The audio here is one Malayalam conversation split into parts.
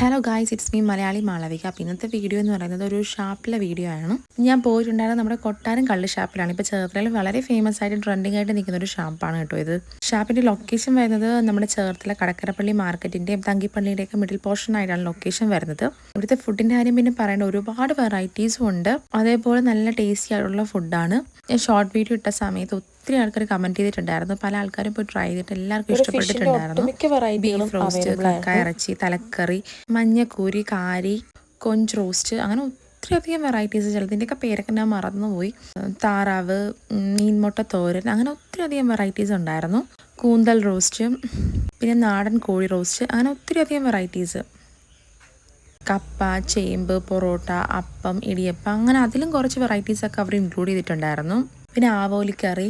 Hello guys it's me Malayali Malavika. അപ്പോൾ ഇന്നത്തെ വീഡിയോ എന്ന് പറയുന്നത് ഒരു ഷാപ്പിലെ വീഡിയോ ആണ്. ഞാൻ പോയിട്ടുണ്ടായിരുന്നത് നമ്മുടെ കൊട്ടാരം കള്ള് ഷാപ്പിലാണ്. ഇപ്പോൾ ചേർത്തലയിൽ വളരെ ഫേമസ് ആയിട്ട് ട്രെൻഡിങ് ആയിട്ട് നിൽക്കുന്ന ഒരു ഷാപ്പാണ് കേട്ടോ ഇത്. ഷാപ്പിന്റെ ലൊക്കേഷൻ വരുന്നത് നമ്മുടെ ചേർത്തല കടക്കരപ്പള്ളി മാർക്കറ്റിന്റെയും തങ്കിപ്പള്ളിയുടെയൊക്കെ മിഡിൽ പോർഷൻ ആയിട്ടാണ് ലൊക്കേഷൻ വരുന്നത്. ഇവിടുത്തെ ഫുഡിന്റെ കാര്യം പിന്നെ പറയേണ്ട ഒരുപാട് വെറൈറ്റീസും ഉണ്ട്. അതേപോലെ നല്ല ടേസ്റ്റി ആയിട്ടുള്ള ഫുഡാണ് ഞാൻ ഷോർട്ട് വീഡിയോ ഇട്ട സമയത്ത് ഒത്തിരി ആൾക്കാർ കമന്റ് ചെയ്തിട്ടുണ്ടായിരുന്നു. പല ആൾക്കാരും പോയി ട്രൈ ചെയ്തിട്ട് എല്ലാവർക്കും ഇഷ്ടപ്പെട്ടിട്ടുണ്ടായിരുന്നു. ബീഫ് റോസ്റ്റ് കക്ക ഇറച്ചി തലക്കറി മഞ്ഞക്കൂരി കാരി കൊഞ്ച് റോസ്റ്റ് അങ്ങനെ ഒത്തിരി അധികം വെറൈറ്റീസ് ചിലതിന്റെയൊക്കെ പേരൊക്കെ ഞാൻ മറന്നുപോയി. താറാവ് മീൻമുട്ട തോരൻ അങ്ങനെ ഒത്തിരി അധികം വെറൈറ്റീസ് ഉണ്ടായിരുന്നു. കൂന്തൽ റോസ്റ്റ് പിന്നെ നാടൻ കോഴി റോസ്റ്റ് അങ്ങനെ ഒത്തിരി അധികം വെറൈറ്റീസ് കപ്പ ചേമ്പ് പൊറോട്ട അപ്പം ഇടിയപ്പം അങ്ങനെ അതിലും കുറച്ച് വെറൈറ്റീസൊക്കെ അവർ ഇൻക്ലൂഡ് ചെയ്തിട്ടുണ്ടായിരുന്നു. പിന്നെ ആവോലിക്കറി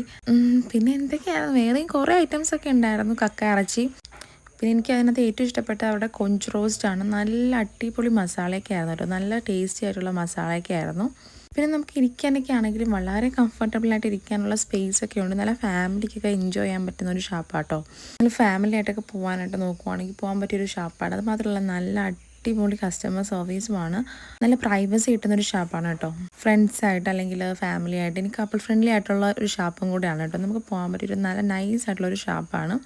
പിന്നെ എന്തൊക്കെയായിരുന്നു? വേറെയും കുറേ ഐറ്റംസ് ഒക്കെ ഉണ്ടായിരുന്നു. കക്ക ഇറച്ചി. പിന്നെ എനിക്ക് അതിനകത്ത് ഏറ്റവും ഇഷ്ടപ്പെട്ട അവരുടെ കൊഞ്ച് റോസ്റ്റ് ആണ്. നല്ല അടിപൊളി മസാലയൊക്കെ ആയിരുന്നു കേട്ടോ. നല്ല ടേസ്റ്റി ആയിട്ടുള്ള മസാലയൊക്കെ ആയിരുന്നു. പിന്നെ നമുക്ക് ഇരിക്കാനൊക്കെ ആണെങ്കിലും വളരെ കംഫർട്ടബിൾ ആയിട്ട് ഇരിക്കാനുള്ള സ്പേസ് ഒക്കെ ഉണ്ട്. നല്ല ഫാമിലിക്കൊക്കെ എൻജോയ് ചെയ്യാൻ പറ്റുന്ന ഒരു ഷാപ്പാട്ടോ നല്ല ഫാമിലി ആയിട്ടൊക്കെ പോകാനായിട്ട് നോക്കുവാണെങ്കിൽ പോകാൻ പറ്റിയൊരു ഷാപ്പാണ് അത് മാത്രമല്ല നല്ല അടിപൊളി കസ്റ്റമർ സർവീസുമാണ് നല്ല പ്രൈവസി കിട്ടുന്ന ഒരു ഷാപ്പാണ് കേട്ടോ. ഫ്രണ്ട്സ് ആയിട്ട് അല്ലെങ്കിൽ ഫാമിലി ആയിട്ട് എനിക്ക് കപ്പിൾ ഫ്രണ്ട്ലി ആയിട്ടുള്ള ഒരു ഷാപ്പും കൂടിയാണ് കേട്ടോ. നമുക്ക് പോകാൻ പറ്റിയൊരു നല്ല നൈസ് ആയിട്ടുള്ള ഒരു ഷാപ്പാണ്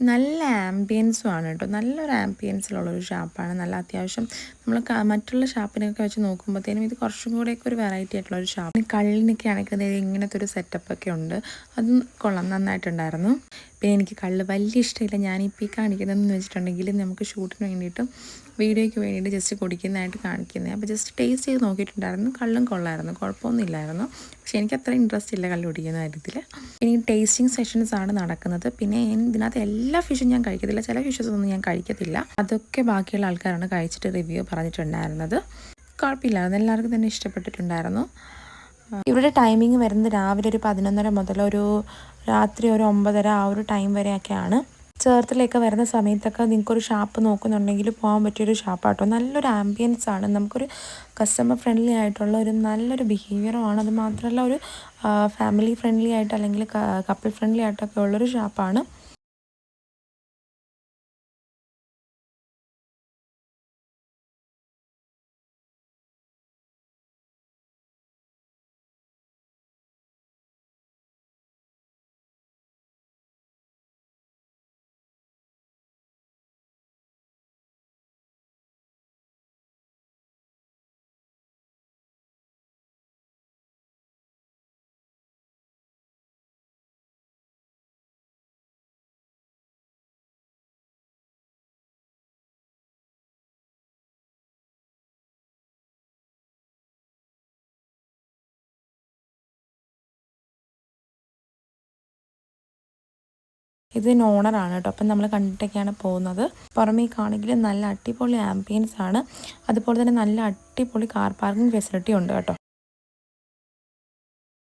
നല്ല ആംബിയൻസും ആണ് കേട്ടോ നല്ലൊരു ആംബിയൻസിലുള്ള ഒരു ഷാപ്പാണ് നല്ല അത്യാവശ്യം നമ്മൾ മറ്റുള്ള ഷാപ്പിനൊക്കെ വെച്ച് നോക്കുമ്പോഴത്തേനും ഇത് കുറച്ചും കൂടെയൊക്കെ ഒരു വെറൈറ്റി ആയിട്ടുള്ള ഒരു ഷാപ്പ് കള്ളിനൊക്കെ ആണെങ്കിൽ ഇങ്ങനത്തെ ഒരു സെറ്റപ്പ് ഒക്കെ ഉണ്ട്. അതും കൊള്ളാം. നന്നായിട്ടുണ്ടായിരുന്നു. പിന്നെ എനിക്ക് കള്ള് വലിയ ഇഷ്ടമില്ല. ഞാനിപ്പോൾ ഈ കാണിക്കുന്നതെന്ന് വെച്ചിട്ടുണ്ടെങ്കിൽ നമുക്ക് ഷൂട്ടിന് വേണ്ടിയിട്ടും വീഡിയോയ്ക്ക് വേണ്ടിയിട്ട് ജസ്റ്റ് കുടിക്കുന്നതായിട്ട് കാണിക്കുന്നത് അപ്പോൾ ജസ്റ്റ് ടേസ്റ്റ് ചെയ്ത് നോക്കിയിട്ടുണ്ടായിരുന്നു. കള്ളും കൊള്ളായിരുന്നു. കുഴപ്പമൊന്നുമില്ലായിരുന്നു. പക്ഷേ എനിക്ക് അത്ര ഇൻട്രസ്റ്റ് ഇല്ല കള്ള് കുടിക്കുന്ന കാര്യത്തിൽ ഇനി ടേസ്റ്റിംഗ് സെഷൻസ് ആണ് നടക്കുന്നത്. പിന്നെ ഇതിനകത്ത് എല്ലാ ഫിഷും ഞാൻ കഴിക്കത്തില്ല. ചില ഫിഷസ് ഒന്നും ഞാൻ കഴിക്കത്തില്ല. അതൊക്കെ ബാക്കിയുള്ള ആൾക്കാരാണ് കഴിച്ചിട്ട് റിവ്യൂ പറഞ്ഞിട്ടുണ്ടായിരുന്നത്. കുഴപ്പമില്ലായിരുന്നു. എല്ലാവർക്കും തന്നെ ഇഷ്ടപ്പെട്ടിട്ടുണ്ടായിരുന്നു. ഇവിടെ ടൈമിംഗ് വരുന്നത് രാവിലെ ഒരു പതിനൊന്നര മുതൽ ഒരു രാത്രി ഒരു ഒമ്പതര ആ ഒരു ടൈം വരെയൊക്കെയാണ്. ചേർത്തിലേക്ക് വരുന്ന സമയത്തൊക്കെ നിങ്ങൾക്കൊരു ഷാപ്പ് നോക്കുന്നുണ്ടെങ്കിൽ പോകാൻ പറ്റിയൊരു ഷാപ്പാട്ടോ നല്ലൊരു ആംബിയൻസ് ആണ്. നമുക്കൊരു കസ്റ്റമർ ഫ്രണ്ട്ലി ആയിട്ടുള്ള ഒരു നല്ലൊരു ബിഹേവിയറുമാണ് അത് മാത്രമല്ല ഒരു ഫാമിലി ഫ്രണ്ട്ലി ആയിട്ട് അല്ലെങ്കിൽ കപ്പിൾ ഫ്രണ്ട്ലി ആയിട്ടൊക്കെ ഉള്ളൊരു ഷാപ്പാണ് ഇതിന് ഓണറാണ് കേട്ടോ അപ്പം നമ്മൾ കണ്ടിട്ടൊക്കെയാണ് പോകുന്നത്. പുറമേക്കാണെങ്കിൽ നല്ല അടിപൊളി ആംബിയൻസ് ആണ്. അതുപോലെ തന്നെ നല്ല അടിപൊളി കാർ പാർക്കിംഗ് ഫെസിലിറ്റി ഉണ്ട് കേട്ടോ.